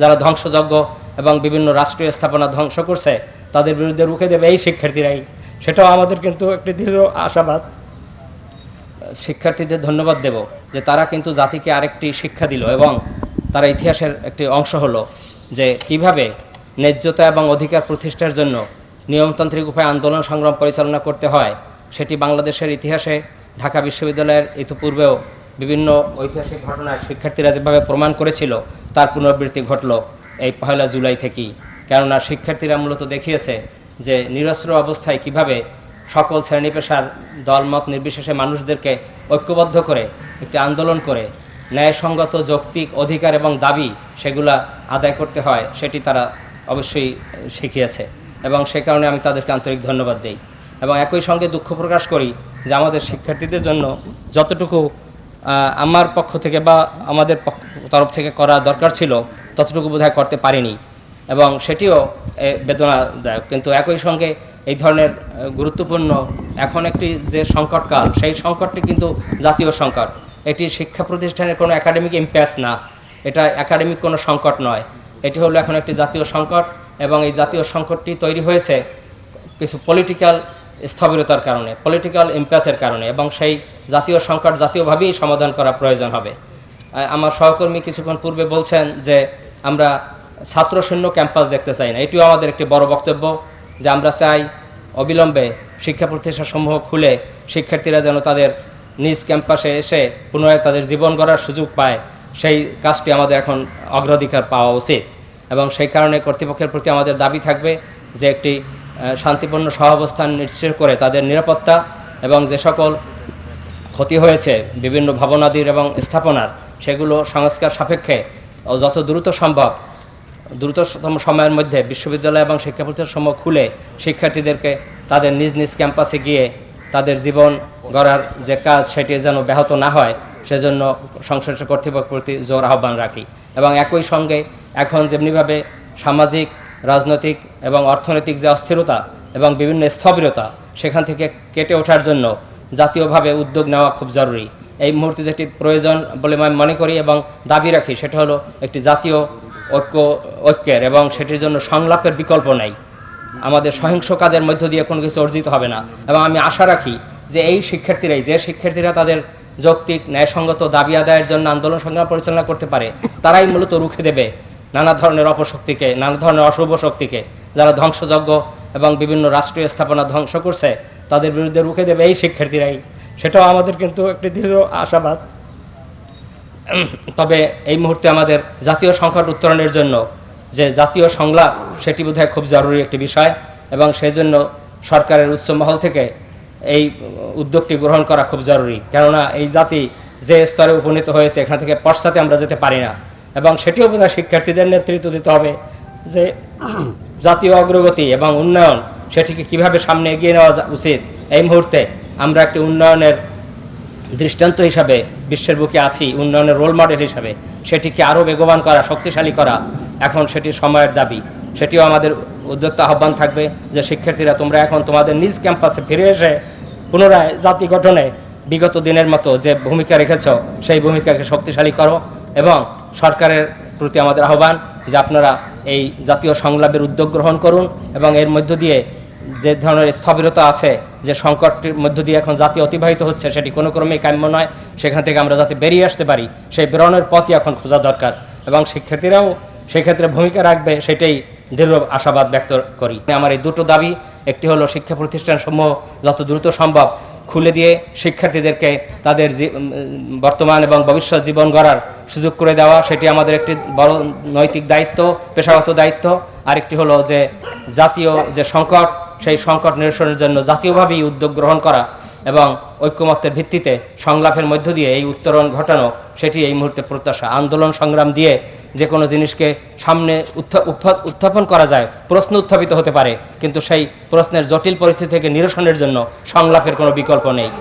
যারা ধ্বংসযজ্ঞ এবং বিভিন্ন রাষ্ট্রীয় স্থাপনা ধ্বংস করছে, তাদের বিরুদ্ধে রুখে দেবে এই শিক্ষার্থীরাই। সেটাও আমাদের কিন্তু একটি দৃঢ় আশাবাদ। শিক্ষার্থীদের ধন্যবাদ দেব যে তারা কিন্তু জাতিকে আরেকটি শিক্ষা দিল এবং তারা ইতিহাসের একটি অংশ হলো যে কীভাবে ন্যায্যতা এবং অধিকার প্রতিষ্ঠার জন্য নিয়মতান্ত্রিক উপায়ে আন্দোলন সংগ্রাম পরিচালনা করতে হয়, সেটি বাংলাদেশের ইতিহাসে, ঢাকা বিশ্ববিদ্যালয়ের ইতিপূর্বেও বিভিন্ন ঐতিহাসিক ঘটনায় শিক্ষার্থীরা যেভাবে প্রমাণ করেছিল তার পুনরাবৃত্তি ঘটল এই পয়লা জুলাই থেকেই। কেননা শিক্ষার্থীরা মূলত দেখিয়েছে যে নিরস্ত্র অবস্থায় কীভাবে সকল শ্রেণি পেশার দলমত নির্বিশেষে মানুষদেরকে ঐক্যবদ্ধ করে, একটি আন্দোলন করে, ন্যায়সঙ্গত যৌক্তিক অধিকার এবং দাবি সেগুলা আদায় করতে হয়, সেটি তারা অবশ্যই শিখিয়েছে। এবং সে কারণে আমি তাদেরকে আন্তরিক ধন্যবাদ দেই। এবং একই সঙ্গে দুঃখ প্রকাশ করি যে আমাদের শিক্ষার্থীদের জন্য যতটুকু আমার পক্ষ থেকে বা আমাদের তরফ থেকে করা দরকার ছিল, ততটুকু বোধহয় করতে পারিনি। এবং সেটিও বেদনাদায়ক। কিন্তু একই সঙ্গে এই ধরনের গুরুত্বপূর্ণ এখন একটি যে সংকটকাল, সেই সংকটটি কিন্তু জাতীয় সংকট। এটি শিক্ষা প্রতিষ্ঠানের কোনো একাডেমিক ইম্প্যাস না। এটা একাডেমিক কোনো সংকট নয়। এটি হলো এখন একটি জাতীয় সংকট এবং এই জাতীয় সংকটটি তৈরি হয়েছে কিছু পলিটিক্যাল স্থবিরতার কারণে পলিটিক্যাল ইম্প্যাসের কারণে এবং সেই জাতীয় সংকট জাতীয়ভাবেই সমাধান করা প্রয়োজন হবে। আমার সহকর্মী কিছুক্ষণ পূর্বে বলছেন যে আমরা ছাত্রশূন্য ক্যাম্পাস দেখতে চাই না। এটিও আমাদের একটি বড় বক্তব্য যে আমরা চাই অবিলম্বে শিক্ষা প্রতিষ্ঠানসমূহ খুলে শিক্ষার্থীরা যেন তাদের নিজ ক্যাম্পাসে এসে পুনরায় তাদের জীবন গড়ার সুযোগ পায়। সেই কাজটি আমাদের এখন অগ্রাধিকার পাওয়া উচিত এবং সেই কারণে কর্তৃপক্ষের প্রতি আমাদের দাবি থাকবে যে একটি শান্তিপূর্ণ সহাবস্থান নিশ্চিত করে তাদের নিরাপত্তা এবং যে সকল ক্ষতি হয়েছে বিভিন্ন ভবনাদির এবং স্থাপনার, সেগুলো সংস্কার সাপেক্ষে ও যত দ্রুত সম্ভব, দ্রুততম সময়ের মধ্যে বিশ্ববিদ্যালয় এবং শিক্ষা প্রতিষ্ঠানসমূহ খুলে শিক্ষার্থীদেরকে তাদের নিজ নিজ ক্যাম্পাসে গিয়ে তাদের জীবন গড়ার যে কাজ সেটি যেন ব্যাহত না হয়, সেজন্য সংশ্লিষ্ট কর্তৃপক্ষের প্রতি জোর আহ্বান রাখি। এবং একই সঙ্গে এখন যেমনিভাবে সামাজিক, রাজনৈতিক এবং অর্থনৈতিক যে অস্থিরতা এবং বিভিন্ন স্থবিরতা, সেখান থেকে কেটে ওঠার জন্য জাতীয়ভাবে উদ্যোগ নেওয়া খুব জরুরি। এই মুহূর্তে যেটি প্রয়োজন বলে আমি মনে করি এবং দাবি রাখি, সেটা হলো একটি জাতীয় ঐক্য, ঐক্যের এবং সেটির জন্য সংলাপের বিকল্প নেই। আমাদের সহিংস কাজের মধ্য দিয়ে কোনো কিছু অর্জিত হবে না। এবং আমি আশা রাখি যে এই শিক্ষার্থীরাই, যে শিক্ষার্থীরা তাদের যৌক্তিক, ন্যায়সঙ্গত দাবি আদায়ের জন্য আন্দোলন সংগ্রাম পরিচালনা করতে পারে, তারাই মূলত রুখে দেবে নানা ধরনের অপশক্তিকে, নানা ধরনের অশুভ শক্তিকে। যারা ধ্বংসযজ্ঞ এবং বিভিন্ন রাষ্ট্রীয় স্থাপনা ধ্বংস করছে তাদের বিরুদ্ধে রুখে দেবে এই শিক্ষার্থীরাই। সেটাও আমাদের কিন্তু একটি দৃঢ় আশাবাদ। তবে এই মুহূর্তে আমাদের জাতীয় সংকট উত্তরণের জন্য যে জাতীয় সংলাপ, সেটি বোধহয় খুব জরুরি একটি বিষয় এবং সেই জন্য সরকারের উচ্চ মহল থেকে এই উদ্যোগটি গ্রহণ করা খুব জরুরি। কেননা এই জাতি যে স্তরে উপনীত হয়েছে, এখান থেকে পশ্চাতে আমরা যেতে পারি না এবং সেটিও বোধহয় শিক্ষার্থীদের নেতৃত্ব দিতে হবে যে জাতীয় অগ্রগতি এবং উন্নয়ন সেটিকে কীভাবে সামনে এগিয়ে নেওয়া উচিত? এই মুহূর্তে আমরা একটি উন্নয়নের দৃষ্টান্ত হিসাবে বিশ্বের বুকে আছি, উন্নয়নের রোল মডেল হিসাবে। সেটিকে আরও বেগবান করা, শক্তিশালী করা এখন সেটি সময়ের দাবি। সেটিও আমাদের উদ্যোক্তা আহ্বান থাকবে যে, শিক্ষার্থীরা, তোমরা এখন তোমাদের নিজ ক্যাম্পাসে ফিরে এসে পুনরায় জাতি গঠনে বিগত দিনের মতো যে ভূমিকা রেখেছ, সেই ভূমিকাকে শক্তিশালী করো এবং সরকারের প্রতি আমাদের আহ্বান যে আপনারা এই জাতীয় সংলাপের উদ্যোগ গ্রহণ করুন এবং এর মধ্য দিয়ে যে ধরনের স্থবিরতা আছে, যে সংকটের মধ্য দিয়ে এখন জাতি অতিবাহিত হচ্ছে, সেটি কোনো ক্রমেই কাম্য নয়। সেখান থেকে আমরা যাতে বেরিয়ে আসতে পারি, সেই বেরোনোর পথই এখন খোঁজা দরকার। এবং শিক্ষার্থীরাও সেক্ষেত্রে ভূমিকা রাখবে, সেটাই দৃঢ় আশাবাদ ব্যক্ত করি। আমার এই দুটো দাবি, একটি হলো শিক্ষা প্রতিষ্ঠান সমূহ যত দ্রুত সম্ভব খুলে দিয়ে শিক্ষার্থীদেরকে তাদের বর্তমান এবং ভবিষ্যৎ জীবন গড়ার সুযোগ করে দেওয়া, সেটি আমাদের একটি বড় নৈতিক দায়িত্ব, পেশাগত দায়িত্ব। আরেকটি হলো যে জাতীয় যে সংকট, সেই সংকট নিরসনের জন্য জাতীয়ভাবেই উদ্যোগ গ্রহণ করা এবং ঐক্যমত্যের ভিত্তিতে সংলাপের মধ্য দিয়ে এই উত্তরণ ঘটানো, সেটি এই মুহূর্তে প্রত্যাশা। আন্দোলন সংগ্রাম দিয়ে যে কোনো জিনিসকে সামনে উত্থা- উত্থা- উত্থাপন করা যায়, প্রশ্ন উত্থাপিত হতে পারে, কিন্তু সেই প্রশ্নের জটিল পরিস্থিতি থেকে নিরসনের জন্য সংলাপের কোনো বিকল্প নেই।